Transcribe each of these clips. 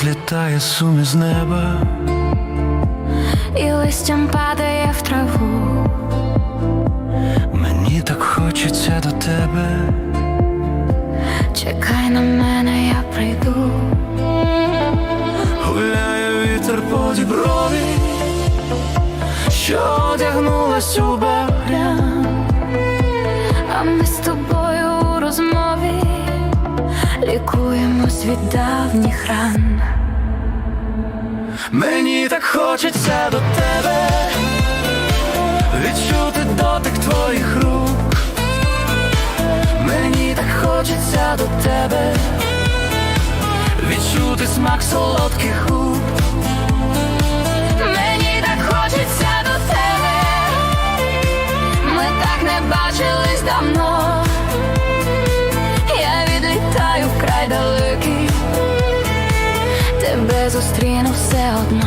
злітає сум із неба, і листям падає в траву. мені так хочеться до тебе, Чекай на мене, я прийду. гуляє вітер по діброві, що одягнулась у багрян. Лікуємось від давніх ран. Мені так хочеться до тебе, відчути дотик твоїх рук. Мені так хочеться до тебе, відчути смак солодких губ. Мені так хочеться до тебе. Ми так не бачились давно. Зустріну все одно.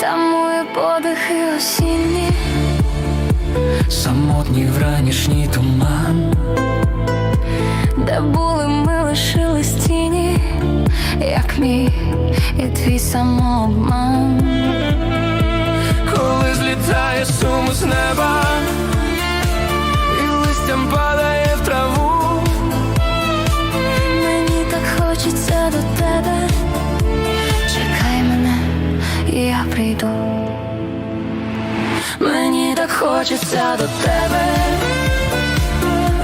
Тамує подихи осінні, Самотній вранішній туман, де були мій і твій самообман. коли злітає сум з неба, і листям падає в траву. Мені так хочеться до тебе. Чекай мене, і я прийду. Мені так хочеться до тебе.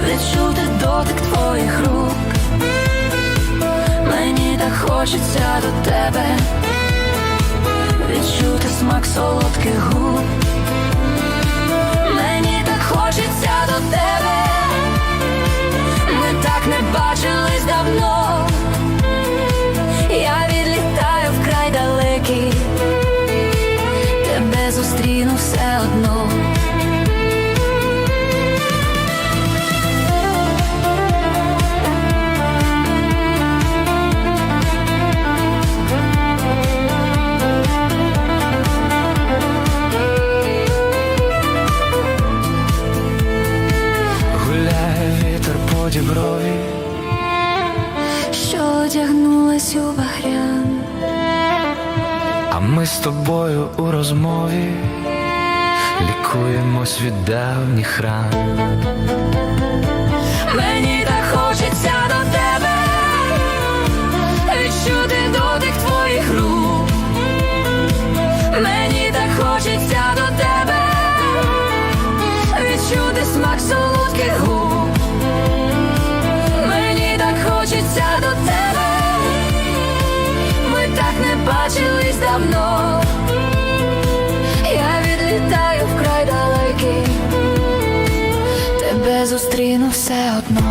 Відчути дотик твоїх хочеться до тебе. Відчути смак солодких губ. Мені так хочеться до тебе. Ми так не бачились давно. Я відлітаю в край далекий, тебе зустріну все одно. Вітер брові, Що одягнулась у багрян, а ми з тобою у розмові лікуємось від давніх ран. мені бачились давно. Я відлітаю в край далекий, тебе зустріну все одно.